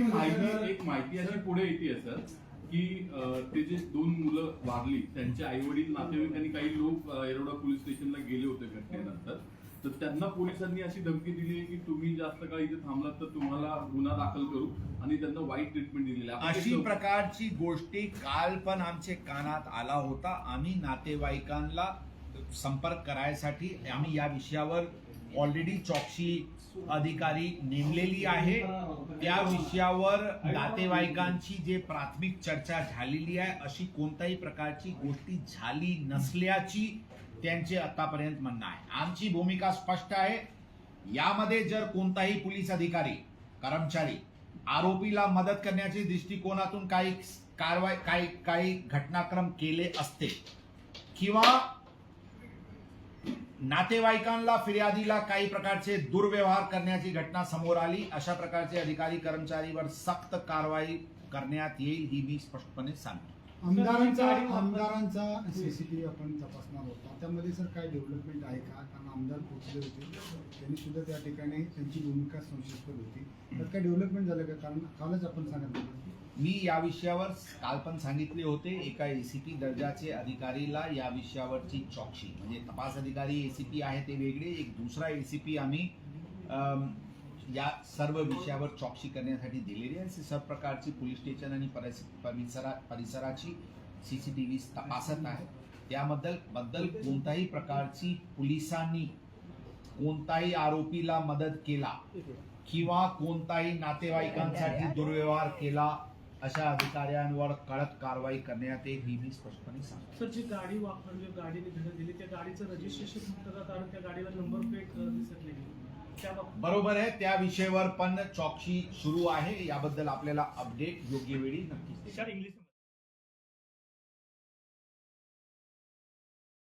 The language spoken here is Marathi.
ही माहिती एक माहिती अशी पुढे येते सर की ते जे दोन मुलं वारली त्यांचे आई वडील नातेवाईक आणि काही लोक येरवडा पोलीस स्टेशनला गेले होते घटनेनंतर. तर त्यांना पोलिसांनी अशी धमकी दिली आहे की तुम्ही जास्त काळ इथे थांबलात तर तुम्हाला गुन्हा दाखल करू आणि त्यांना वाईट ट्रीटमेंट. आपण अशी प्रकारची गोष्टी काल पण आमचे कानात आला होता. आम्ही नातेवाईकांना संपर्क करायसाठी आम्ही या विषयावर ऑलरेडी चौकशी अधिकारी नेमलेली आहे. त्या विषयावर नातेवाईकांची जे प्राथमिक चर्चा झालेली आहे अशी कोणत्याही प्रकारची गोष्टी झाली नसल्याची त्यांचे आतापर्यंत म्हणणं आहे. आमची भूमिका स्पष्ट आहे. यामध्ये जर कोणताही पोलीस अधिकारी कर्मचारी आरोपीला मदत करण्याच्या दृष्टिकोनातून काही कारवाई काही काही घटनाक्रम केले असते किंवा नातेवाईकांना फिर्यादीला काही प्रकारचे दुर्व्यवहार करण्याची घटना समोर आली. अशा प्रकारचे अधिकारी कर्मचारीवर सक्त कारवाई करण्यात येईल ही मी स्पष्टपणे सांगतो. आमदारांचा आमदारांचा सीसीटीव्ही आपण तपासणार होता. त्यामध्ये सर काय डेव्हलपमेंट आहे का? कारण आमदार पोहोचले होते? त्यांनी सुद्धा त्या ठिकाणी त्यांची भूमिका संशयास्पद होती. तर काय डेव्हलपमेंट झालं का? कारण कालच आपण सांगत होतो. मी या विषयावर काल पण सांगितले होते एका एसीपी दर्जाचे अधिकारीला या विषयावरची चौकशी. म्हणजे तपास अधिकारी एसीपी आहे ते वेगळे एक दुसरा एसीपी आम्ही अम, या सर्व विषयावर चौकशी करण्यासाठी दिलेली आहे. सर्व प्रकारची पोलीस स्टेशन आणि परिस- परिसरा परिसराची सीसीटीव्ही तपासत आहे. त्याबद्दल बद्दल कोणत्याही प्रकारची पोलिसांनी कोणताही आरोपीला मदत केला किंवा कोणताही नातेवाईकांसाठी दुर्व्यवहार केला अशा अधिकाऱ्यांवर कडक कारवाई करण्यात येईल ही मी स्पष्टपणे सांगतो. सर जी गाडी वापरली गाडीने धडक दिली त्या गाडीचं रजिस्ट्रेशन होतं कारण त्या गाडीला नंबर प्लेट दिसत नाही. बरोबर आहे त्या विषयावर पण चौकशी सुरू आहे. याबद्दल आपल्याला अपडेट योग्य वेळी नक्कीच सर इंग्लिश